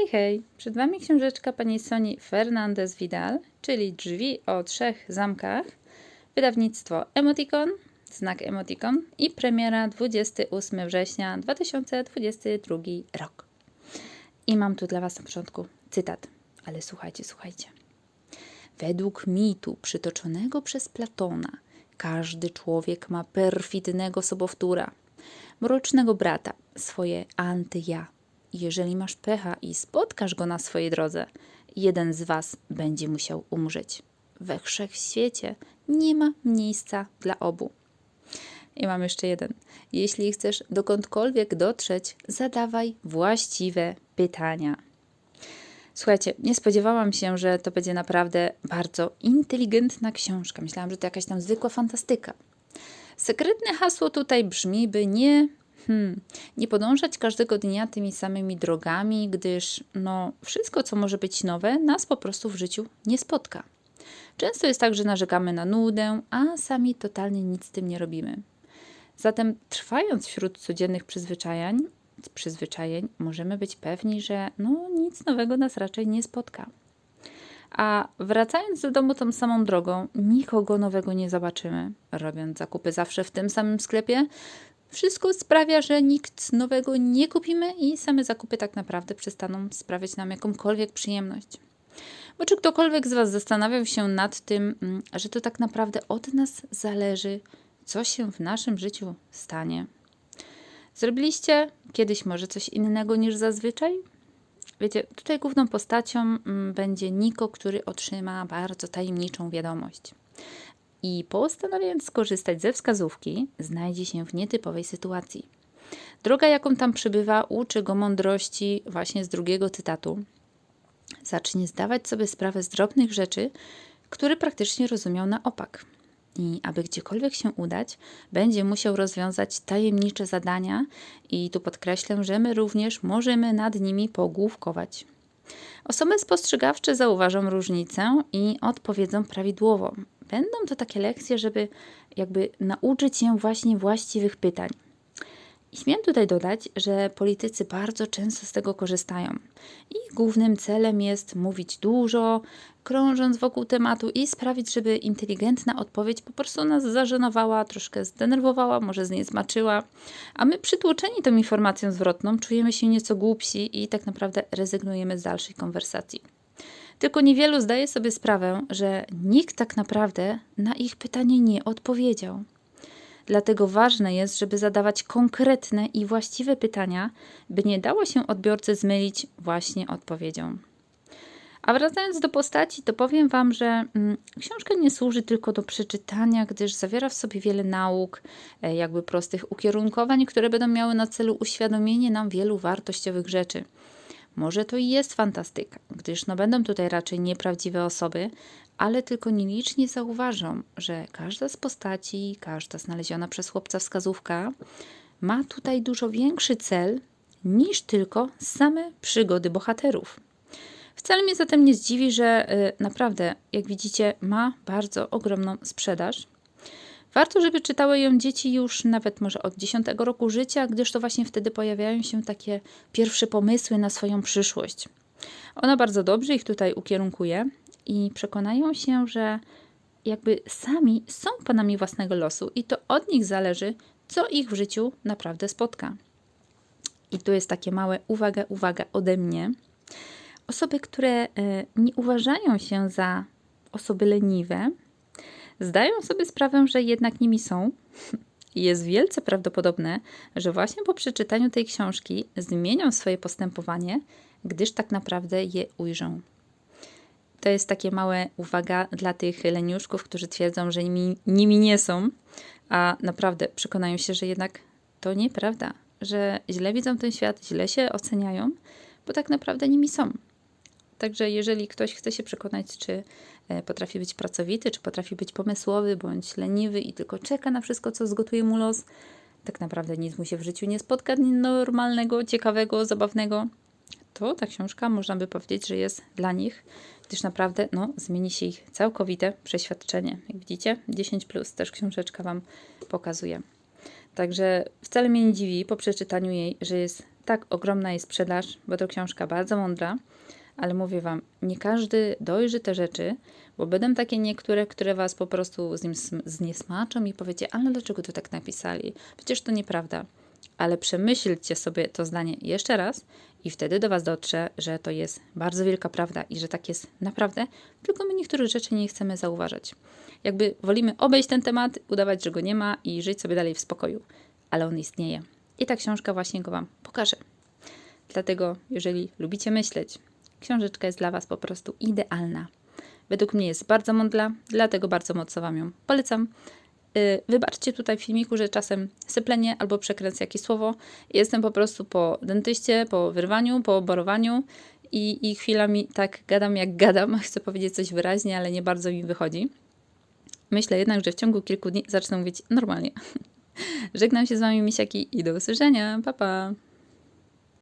Hej, hej! Przed Wami książeczka pani Soni Fernandez Vidal, czyli Drzwi o trzech zamkach, wydawnictwo Emoticon, znak Emoticon i premiera 28 września 2022 rok. I mam tu dla Was na początku cytat, ale słuchajcie, słuchajcie. Według mitu przytoczonego przez Platona, każdy człowiek ma perfidnego sobowtóra, mrocznego brata, swoje antyja. Jeżeli masz pecha i spotkasz go na swojej drodze, jeden z was będzie musiał umrzeć. We wszechświecie nie ma miejsca dla obu. I mam jeszcze jeden. Jeśli chcesz dokądkolwiek dotrzeć, zadawaj właściwe pytania. Słuchajcie, nie spodziewałam się, że to będzie naprawdę bardzo inteligentna książka. Myślałam, że to jakaś tam zwykła fantastyka. Sekretne hasło tutaj brzmi, by nie, hmm, nie podążać każdego dnia tymi samymi drogami, gdyż no, wszystko, co może być nowe, nas po prostu w życiu nie spotka. Często jest tak, że narzekamy na nudę, a sami totalnie nic z tym nie robimy. Zatem, trwając wśród codziennych przyzwyczajeń, przyzwyczajeń, możemy być pewni, że no, nic nowego nas raczej nie spotka. A wracając do domu tą samą drogą, nikogo nowego nie zobaczymy. Robiąc zakupy zawsze w tym samym sklepie, wszystko sprawia, że nikt nowego nie kupimy i same zakupy tak naprawdę przestaną sprawiać nam jakąkolwiek przyjemność. Bo czy ktokolwiek z Was zastanawiał się nad tym, mm, że to tak naprawdę od nas zależy, co się w naszym życiu stanie? Zrobiliście kiedyś może coś innego niż zazwyczaj? Wiecie, tutaj główną postacią mm, będzie Niko, który otrzyma bardzo tajemniczą wiadomość. I postanawiając skorzystać ze wskazówki, znajdzie się w nietypowej sytuacji. Droga, jaką tam przybywa, uczy go mądrości właśnie z drugiego cytatu. Zacznie zdawać sobie sprawę z drobnych rzeczy, które praktycznie rozumiał na opak. I aby gdziekolwiek się udać, będzie musiał rozwiązać tajemnicze zadania, i tu podkreślę, że my również możemy nad nimi pogłówkować. Osoby spostrzegawcze zauważą różnicę i odpowiedzą prawidłowo. Będą to takie lekcje, żeby jakby nauczyć się właśnie właściwych pytań. I śmiem tutaj dodać, że politycy bardzo często z tego korzystają. Ich głównym celem jest mówić dużo, krążąc wokół tematu i sprawić, żeby inteligentna odpowiedź po prostu nas zażenowała, troszkę zdenerwowała, może zniesmaczyła, a my przytłoczeni tą informacją zwrotną czujemy się nieco głupsi i tak naprawdę rezygnujemy z dalszej konwersacji. Tylko niewielu zdaje sobie sprawę, że nikt tak naprawdę na ich pytanie nie odpowiedział. Dlatego ważne jest, żeby zadawać konkretne i właściwe pytania, by nie dało się odbiorcy zmylić właśnie odpowiedzią. A wracając do postaci, to powiem Wam, że mm, książka nie służy tylko do przeczytania, gdyż zawiera w sobie wiele nauk, e, jakby prostych ukierunkowań, które będą miały na celu uświadomienie nam wielu wartościowych rzeczy. Może to i jest fantastyka, gdyż no będą tutaj raczej nieprawdziwe osoby, ale tylko nielicznie zauważą, że każda z postaci, każda znaleziona przez chłopca wskazówka ma tutaj dużo większy cel niż tylko same przygody bohaterów. Wcale mnie zatem nie zdziwi, że y, naprawdę, jak widzicie, ma bardzo ogromną sprzedaż. Warto, żeby czytały ją dzieci już nawet może od 10 roku życia, gdyż to właśnie wtedy pojawiają się takie pierwsze pomysły na swoją przyszłość. Ona bardzo dobrze ich tutaj ukierunkuje i przekonają się, że jakby sami są panami własnego losu i to od nich zależy, co ich w życiu naprawdę spotka. I tu jest takie małe uwaga, uwaga ode mnie. Osoby, które e, nie uważają się za osoby leniwe, zdają sobie sprawę, że jednak nimi są. Jest wielce prawdopodobne, że właśnie po przeczytaniu tej książki zmienią swoje postępowanie, gdyż tak naprawdę je ujrzą. To jest takie małe uwaga dla tych leniuszków, którzy twierdzą, że nimi, nimi nie są, a naprawdę przekonają się, że jednak to nieprawda, że źle widzą ten świat, źle się oceniają, bo tak naprawdę nimi są. Także jeżeli ktoś chce się przekonać, czy potrafi być pracowity, czy potrafi być pomysłowy bądź leniwy i tylko czeka na wszystko, co zgotuje mu los, tak naprawdę nic mu się w życiu nie spotka normalnego, ciekawego, zabawnego, to ta książka można by powiedzieć, że jest dla nich, gdyż naprawdę no, zmieni się ich całkowite przeświadczenie. Jak widzicie, 10 plus też książeczka Wam pokazuje. Także wcale mnie nie dziwi po przeczytaniu jej, że jest tak ogromna jej sprzedaż, bo to książka bardzo mądra, ale mówię Wam, nie każdy dojrzy te rzeczy, bo będą takie niektóre, które Was po prostu z nim sm- zniesmaczą i powiecie, ale dlaczego to tak napisali? Przecież to nieprawda. Ale przemyślcie sobie to zdanie jeszcze raz i wtedy do Was dotrze, że to jest bardzo wielka prawda i że tak jest naprawdę, tylko my niektórych rzeczy nie chcemy zauważać. Jakby wolimy obejść ten temat, udawać, że go nie ma i żyć sobie dalej w spokoju, ale on istnieje. I ta książka właśnie go Wam pokaże. Dlatego, jeżeli lubicie myśleć, książeczka jest dla Was po prostu idealna. Według mnie jest bardzo mądra, dlatego bardzo mocno Wam ją polecam. Yy, Wybaczcie tutaj w filmiku, że czasem syplenie albo przekręcę jakieś słowo. Jestem po prostu po dentyście, po wyrwaniu, po oborowaniu i, i chwilami tak gadam jak gadam. Chcę powiedzieć coś wyraźnie, ale nie bardzo mi wychodzi. Myślę jednak, że w ciągu kilku dni zacznę mówić normalnie. Żegnam się z Wami, misiaki, i do usłyszenia. Pa, pa!